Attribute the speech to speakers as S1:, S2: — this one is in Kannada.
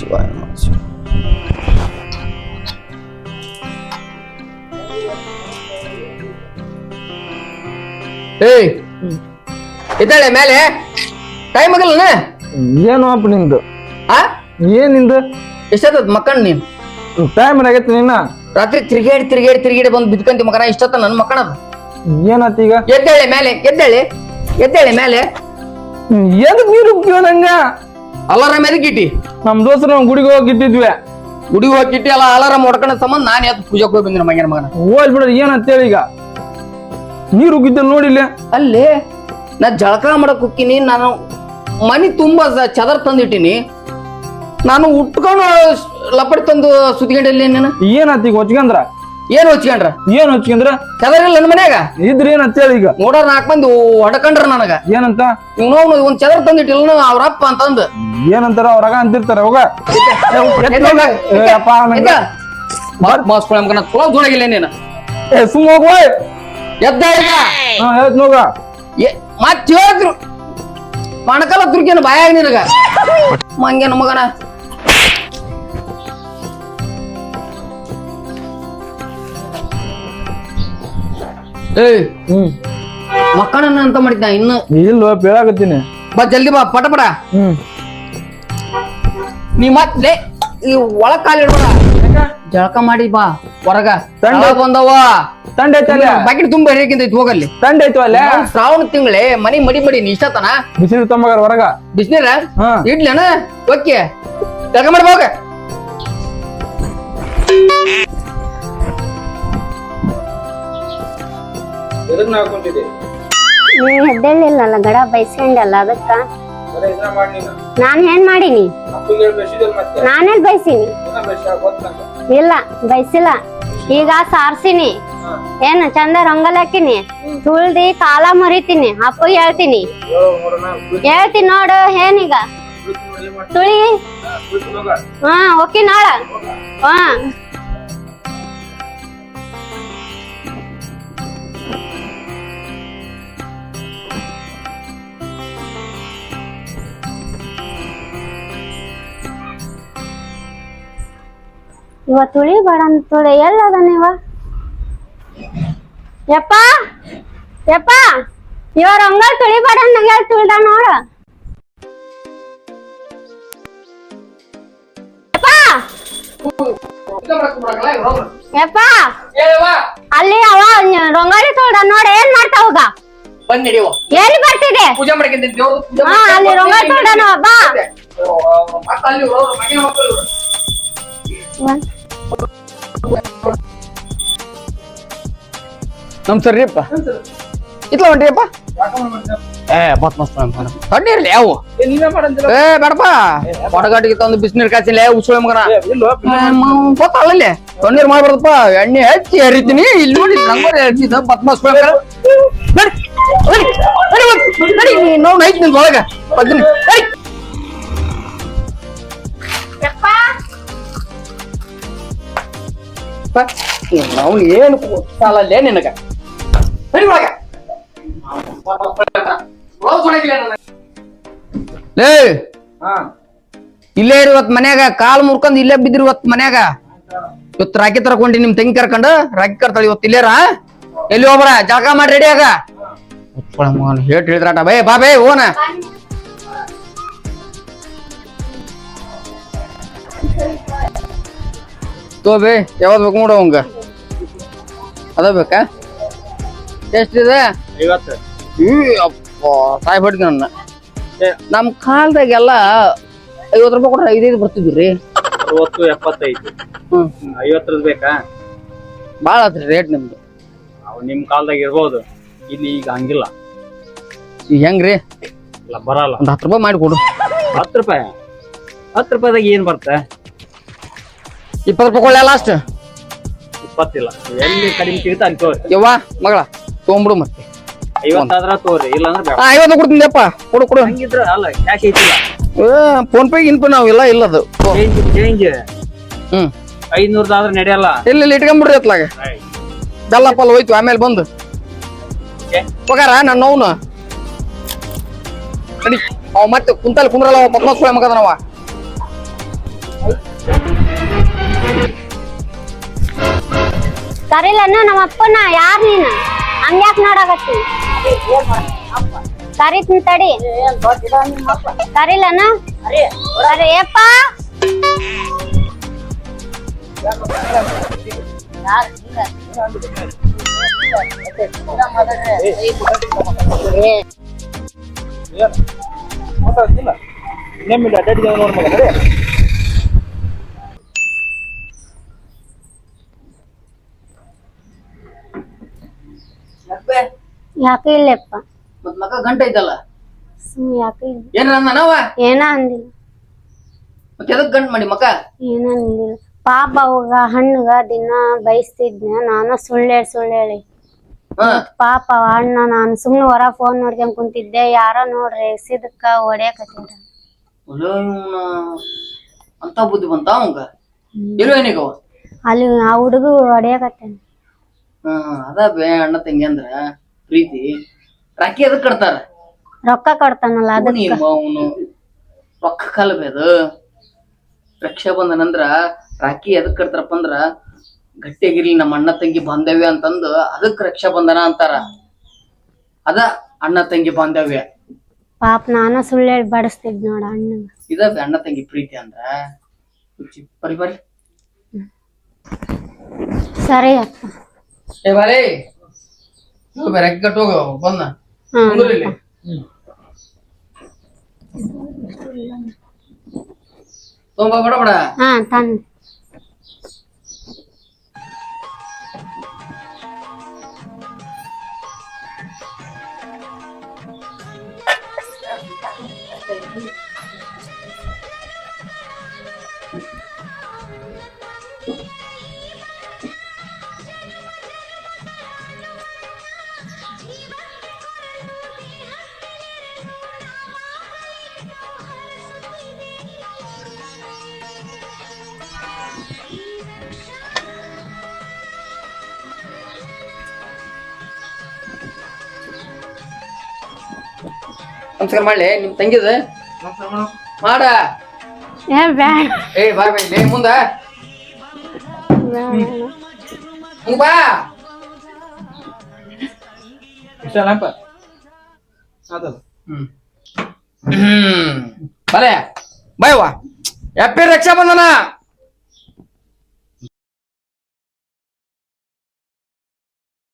S1: ಶಿವಾಯ. ಏಯ್! ಇದ್ದಾಳೆ ಮೇಲೆ? ಟೈಮ್ ಆಗಲ್ಲ
S2: ಏನು ಅಪ್ಪ ನಿಂದು?
S1: ಆ?
S2: ಏನ್ ನಿಂದು?
S1: ಎಷ್ಟೊತ್ತದ ಮಕ್ಕಂಡ್ ನೀನ್?
S2: ಟೈಮ್ ಆಗೈತಿ ನಿನ್ನ?
S1: ರಾತ್ರಿ ತಿರುಗೇಡಿ ತಿರುಗೇಡಿ ತಿರುಗೇಡಿ ಬಂದು ಬಿದ್ಕಂತಿ ಮಕನ ಇಷ್ಟೊತ್ತ ನನ್ನ ಮಕ್ಕಳದ
S2: ಏನಾತ್ ಈಗ?
S1: ಎದ್ದೇಳೆ ಮೇಲೆ ಎದ್ದೇಳೆ ಎದ್ದೇಳೆ ಮೇಲೆ.
S2: ಎದಕ್ ನೀರು ಉಕ್ಕಿವ ನಂಗ?
S1: ಅಲಾರಾಮ್ ಎದಕ್ಕೆ ಇಟ್ಟಿ?
S2: ನಮ್ ದೋಸ್ತ ನಾವು ಗುಡಿಗೆ ಹೋಗಿ ಇಟ್ಟಿದ್ವಿ.
S1: ಗುಡಿಗೆ ಹೋಗಿ ಇಟ್ಟಿ ಅಲ್ಲ ಅಲಾರಾಮ್ ಹೊಡ್ಕೊಂಡ ಸಂಬಂಧ ನಾನು ಎದ್ದು ಪೂಜೆಗೆ ಹೋಗಿ ಬಂದಿನ ಮಗನ ಮಗನ.
S2: ಹೋಲ್ ಬಿಡೋದು ಏನಂತೇಳಿ ಈಗ? ನೀರು ಉಗ್ಗಿದ್ದ ನೋಡಿಲ್ಲ
S1: ಅಲ್ಲಿ ನಾ ಜಳಕ ಮಾಡಕ್ ಹೋಗ್ತೀನಿ ನಾನು ಮನಿ ತುಂಬಾ ಸ- ಚದರ್ ತಂದಿಟ್ಟಿನಿ. ನಾನು ಉಟ್ಕೊಂಡು ಲಪಡಿ ತಂದು ಸುದ್ದಿಗಂಡಲ್ಲಿ ನೀನು?
S2: ಏನಾತ್ ಈಗ ಹೊಚ್ಕಂದ್ರ?
S1: ಏನ್ ಹೊಚ್ಕೊಂಡ್ರ
S2: ಏನ್ ಹೊಚ್ಕೊಂಡ್ರ
S1: ಚದರಿಲ್ಲ ಇಲ್ಲ ನನ್ನ ಮನ್ಯಾಗ?
S2: ಇದ್ರ ಏನಂತ ಹೇಳಿ ಈಗ.
S1: ನೋಡೋರ್ ನಾಲ್ಕು ಮಂದಿ ಹೊಡಕಂಡ್ರ ನನಗ.
S2: ಏನಂತ?
S1: ಇವ್ ನೋವು ಒಂದ್ ಚದರ್ ತಂದಿಟ್ಟಿಲ್ಲ ಅವ್ರಪ್ಪ ಅಂತಂದ್.
S2: ಏನಂತಾರ ಅವ್ರಾಗ ಅಂತಿರ್ತಾರ. ಏ ಅಪ್ಪ ನಂಗ
S1: ಮಾಸ್ಕೊಳಮ್ಕನ ತುಳ ಜೋಡಾಗಿಲ್ಲ ನೀನು.
S2: ಏ ಸುಮ್ ಹೋಗುವ
S1: ಎದ್ದ ಈಗ.
S2: ಹಾ ಹೇಳ್ತ ನೋಗ
S1: ಮತ್ ಹೇಳಿದ್ರು. ಮಣಕಲ ತುರ್ಕಿನ ಬಾಯಾಗ ನಿನಗ. ಮಂಗೇನ ಮಗನ. ಏಯ್!
S2: ಹ್ಮ್.
S1: ಮಕ್ಕಳನ್ನ ಅಂತ ಮಾಡಿದ್ದ ಇನ್ನು.
S2: ಇಲ್ಲ ಬೇಳಾಕತ್ತೀನಿ
S1: ಬಾ ಜಲ್ದಿ ಬಾ ಪಟ ಪಟ.
S2: ಹ್ಮ್.
S1: ನೀ ಮತ್ತೆ ಈ ಒಳಗ್ ಕಾಲಿಡ್ಬೇಡ ಜಳಕ ಮಾಡಿ ಬಾ ಹೊರಗ.
S2: ತಂಡ.
S1: ಬಂದವ.
S2: ತಂಡ ಐತಲ್ಲ?
S1: ಬಕೆಟ್ ತುಂಬ ಐತಿ ಹೋಗಲ್ಲಿ.
S2: ತಂಡ ಐತು ಅಲ್ಲ?
S1: ಶ್ರಾವಣ ತಿಂಗಳೇ ಮನಿ ಮಡಿ ಮಡಿ ನೀ ಇಷ್ಟತನ
S2: ಬಿಸಿಲು ತಮ್ಮಗಾರ ಹೊರಗ.
S1: ಬಿಸಿನೀರ? ಇಡ್ಲೇನ? ಓಕೆ. ಜಳಕ ಮಾಡಿ ಹೋಗ.
S3: ನೀನ್ ಎದ್ದೇಳಿಲ್ಲಲ್ಲ ಗಡ ಬೈಸ್ಕೊಂಡಲ್ಲ ಅದಕ್ಕ ನಾನ್. ಏನ್ ಮಾಡೀನಿ? ನಾನೇನ್ ಬೈಸಿನಿ? ಇಲ್ಲ ಬೈಸಿಲ್ಲ. ಈಗ ಸಾರ್ಸಿನಿ. ಏನ್ ಚಂದ ರಂಗಲ್ ಹಾಕಿನಿ? ತುಳ್ದಿ ಕಾಲ ಮರಿತೀನಿ. ಅಪ್ಪ ಹೇಳ್ತೀನಿ. ಹೇಳ್ತೀನಿ ನೋಡು ಏನೀಗ? ತುಳಿ? ಹಾ ಓಕೆ ನಾಳ. ಹಾ. ಇವ ತುಳಿ ಬೇಡ ತುಳಿ ಎಲ್ಲದ ನೀವ ಯಪ್ಪ ಯಪ್ಪ ಇವ ಹಂಗ ತುಳಿ ಬೇಡ ನಂಗೆ ತುಳಿದ ನೋಡ. ಯಪ್ಪ ಅಲ್ಲಿ ಅವ ರಂಗೋಲಿ ತುಳ್ದ ನೋಡ ಏನ್ ಮಾಡ್ತಾವಾಗ
S1: ನಡಿಯೋ
S3: ಎಲ್ಲಿ ಬರ್ತಿದೆ ಹಾ, ಅಲ್ಲಿ ರಂಗೋಲಿ ತುಳ್ದಾನ ಬಾ.
S1: ಮತ್ತ ಅಲ್ಲಿ ಅವ್ರ ಮನೆ ಮಕ್ಕಳು ನಮ್ ಸರ್ರಿಯಪ್ಪ ಇತ್ಲ ಹೊಂಟ್ರಿಯಪ್ಪ ಏ ಬತ್ ಮಸ್ತ್ ತಣ್ಣೀರ್ಲಿ ಯಾವ ಏ, ಬೇಡಪ್ಪ. ಹೊಡಗಾಟಿಗೆ ತಂದು ಬಿಸಿನೀರ್ ಕಾಸಿಲ್ಲ ಉಸುಳೆ ಮಗನ ಗೊತ್ತಲ್ಲ ತಣ್ಣೀರ್ ಮಾಡ್ಬಾರ್ದಪ್ಪ. ಎಣ್ಣೆ ಹೆಚ್ಚಿ ಹರಿತೀನಿ ಇಲ್ಲಿ ನೋಡಿ, ನಂಬರ್ ಹಚ್ಚಿದ ಬತ್ ಮಸ್ತ್ ನಡಿ, ನೋಡಿ, ನಡಿ ನಡಿ ನಡಿ ಬರ್ತೀನಿ ನಡಿ. ನಾವು ಏನು ಸಾಲಲ್ಲೇ ನಿನಗ? ನಡಿ ಒಳಗ. ಲೇ! ಇಲ್ಲೇ ಇರುವತ್ ಇವತ್ ಮನ್ಯಾಗ ಕಾಲ್ ಮುರ್ಕೊಂಡ್ ಇಲ್ಲೇ ಬಿದ್ದಿರುವತ್ ಮನ್ಯಾಗ. ಇವತ್ ರಾಕಿ ತರಕೊಂಡಿ ನಿಮ್ ತಂಗಿ ಕರ್ಕೊಂಡು ರಾಕಿ ಕರ್ತಾಳ ಇವತ್ ಇಲ್ಲೇರ? ಎಲ್ಲಿ ಹೋಗ್ಬರ? ಜಳಕ ಮಾಡಿ ರೆಡಿ ಆಗ. ಹೇಟ್ ಹೇಳಿದ್ರಾಟ ಬೇ ಬಾ ಬೇ ಓನ ತೋ ಬೇ ಯಾವ್ದು ಬೇಕು ನೋಡು ಅವಂಗ. ಅದ ಬೇಕಾ? ಎಷ್ಟಿದೆ?
S2: ಐವತ್ತು.
S1: ಈ ಅಪ್ಪ ಸಾಯ್ ಹೊಡ್ದು ನನ್ನ. ನಮ್ಮ ಕಾಲದಾಗೆಲ್ಲ ಐವತ್ತು ರೂಪಾಯಿ ಕೊಟ್ರೆ ಐದೈದು ಬರ್ತಿದ್ವಿ
S2: ಅರವತ್ತು ಎಪ್ಪತ್ತೈದು.
S1: ಹ್ಞೂ
S2: ಐವತ್ತರದ್ದು ಬೇಕಾ?
S1: ಭಾಳ ಆತ್ರಿ ರೇಟ್ ನಿಮ್ದು.
S2: ಅವು ನಿಮ್ಮ ಕಾಲದಾಗ ಇರ್ಬೋದು. ಇಲ್ಲಿ ಈಗ ಹಂಗಿಲ್ಲ.
S1: ಈಗ ಹೆಂಗ್ರಿ?
S2: ಇಲ್ಲ ಬರಲ್ಲ.
S1: ಒಂದು ಹತ್ತು ರೂಪಾಯಿ ಮಾಡಿ ಕೊಡು.
S2: ಹತ್ತು ರೂಪಾಯಿ? ಹತ್ತು ರೂಪಾಯಿದಾಗ ಏನು ಬರ್ತ?
S1: ಇಪ್ಪತ್ತು ರೂಪಾಯಿ ಲಾಸ್ಟ್
S2: ಇಪ್ಪತ್ತಿಲ್ಲ. ಎಲ್ಲಿ ಕಡಿಮೆ ಸಿಗುತ್ತೆ ಅಂತ ತೋರಿ.
S1: ಯವ್ವ ಮಗಳ ತೊಗೊಂಬಿಡು ಮತ್ತೆ.
S2: ಐವತ್ತಾದ್ರ ತೋರಿ ಇಲ್ಲ ಅಂದ್ರೆ
S1: ಐವತ್ತು ಕೊಡ್ತೀನಿ ಅಪ್ಪ ಕೊಡು ಕೊಡು.
S2: ಹಂಗಿದ್ರ ಅಲ್ಲ ಕ್ಯಾಶ್ ಐತಿಲ್ಲ.
S1: ಫೋನ್ ಪೇ ಇನ್ ಪೇ ನಾವೆಲ್ಲ ಇಲ್ಲದು
S2: ಚೇಂಜ್ ಹ್ಮ್.
S1: ಹ್ಮ್.
S2: ಐದ್ನೂರ್ದಾದ್ರೆ ನಡೆಯಲ್ಲ.
S1: ಇಲ್ಲ ಇಲ್ಲಿ ಇಟ್ಕೊಂಡ್ಬಿಡ್ರಿ ಅತ್ಲಾಗ? ಬೆಲ್ಲ ಪಲ್ಲ ಹೋಯ್ತು ಆಮೇಲೆ ಬಂದು. ಪಗಾರ ನನ್ನ ನೋವ್ನು ನಡಿ. ಅವ ಮತ್ತೆ ಕುಂತಲ್ಲಿ ಕುಂದ್ರಲ್ಲ ಅವ ಮಗದ ಮಗದನವ.
S3: ಕರಿಲನ್ನ ನಮ್ಮ ಅಪ್ಪನ ಯಾರ್ ನೀನ? ಹಂಗ್ಯಾಕ್ ನೋಡಾಕತ್ತಿ? ಕರಿತೀನಿ ತಡಿ. ಕರಿಲನ ಅರೆ ಏನ್
S2: ಮಾತಾಡ್ತಿಲ್ಲ ಇನ್ನೊಮ್ಮೆ
S3: ಯಾಕೆ ಇಲ್ಲಪ್ಪ.
S1: ಮತ್ ಮಕ ಗಂಟೆ ಐತಲ್ಲ
S3: ಸುಮ್ ಯಾಕೆ ಇಲ್ಲ.
S1: ಏನ್ರ ಅಂದನವ
S3: ಏನ ಅಂದಿಲ್ಲ.
S1: ಮತ್ತೆ ಎದಕ್ ಗಂಟ್ ಮಾಡಿ ಮಕ
S3: ಏನ ಅಂದಿಲ್ಲ. ಪಾಪ ಅವಾಗ ಹಣ್ಣುಗ ದಿನ ಬಯಸ್ತಿದ್ನ ನಾನು ಸುಳ್ಳೇಳಿ ಸುಳ್ಳ
S1: ಹೇಳಿ.
S3: ಪಾಪ ಅವ ಅಣ್ಣ ನಾನು ಸುಮ್ನೆ ಹೊರ ಫೋನ್ ನೋಡ್ಕೊಂಡ್ ಕುಂತಿದ್ದೆ ಯಾರೋ ನೋಡ್ರಿ ಸಿದಕ್ಕ ಹೊಡ್ಯಾಕತ್ತಿದ್ರ
S1: ಒಳ್ಳೆ ಇವ್ನ ಅಂತ ಬುದ್ಧಿ ಬಂತ ಅವಂಗ? ಇರೋ ಏನಿಗವ
S3: ಅಲ್ಲಿ ಆ ಹುಡುಗ ಹೊಡ್ಯಾಕತ್ತೇನ.
S1: ಹಾ ಅದ ಬೇ ಅಣ್ಣ ತಂಗಿ ಅಂದ್ರ. ಪ್ರೀತಿ. ರಾಖಿ ಎದಕ್ ಕಟ್ತಾರ?
S3: ರೊಕ್ಕ ಕೊಡ್ತಾನಲ್ಲ ಅದಕ್ಕ.
S1: ಅವನು ರೊಕ್ಕ ಕಲಬೆ ಅದು. ರಕ್ಷಾ ಬಂಧನ ಅಂದ್ರ ರಾಖಿ ಎದಕ್ ಕಟ್ತಾರಪ್ಪ ಅಂದ್ರ ಗಟ್ಟಿಯಾಗಿರ್ಲಿ ನಮ್ಮ ಅಣ್ಣ ತಂಗಿ ಬಾಂಧವ್ಯ ಅಂತಂದು ಅದಕ್ ರಕ್ಷಾ ಬಂಧನ ಅಂತಾರ. ಅದ ಅಣ್ಣ ತಂಗಿ ಬಾಂಧವ್ಯ.
S3: ಪಾಪ ನಾನು ಸುಳ್ಳೇಳಿ ಬಡಿಸ್ತಿದ್ ನೋಡ ಅಣ್ಣ
S1: ಇದ ಅಣ್ಣ ತಂಗಿ ಪ್ರೀತಿ ಅಂದ್ರ. ಬರೀ ಬರಿ ಬರ್ರಿ.
S3: ಸರಿ ಅಪ್ಪ.
S1: ಏ ಬಾರಿ. ಬೇರೆ ಕಟ್ ಹೋಗು ಬಂದ
S3: ಹಾ
S1: ಕುಂದ್ರಿ ಇಲ್ಲಿ. ನಮಸ್ಕಾರ ಮಾಡ್ಲಿ ನಿಮ್ ತಂಗಿದ? ಮಾಡ.
S3: ಏ ಬ್ಯಾಡ
S1: ಏ ಬಾ ಬಾ ಲೇ ಮುಂದ. ಹಿಂಗ್ ಬಾ.
S2: ಇಷ್ಟ ಅಲ್ಲಪ್ಪ
S1: ಹ್ಮ್. ಹ್ಮ್. ಬರೇ ವಾ ಹ್ಯಾಪಿ ರಕ್ಷಾ ಬಂಧನ.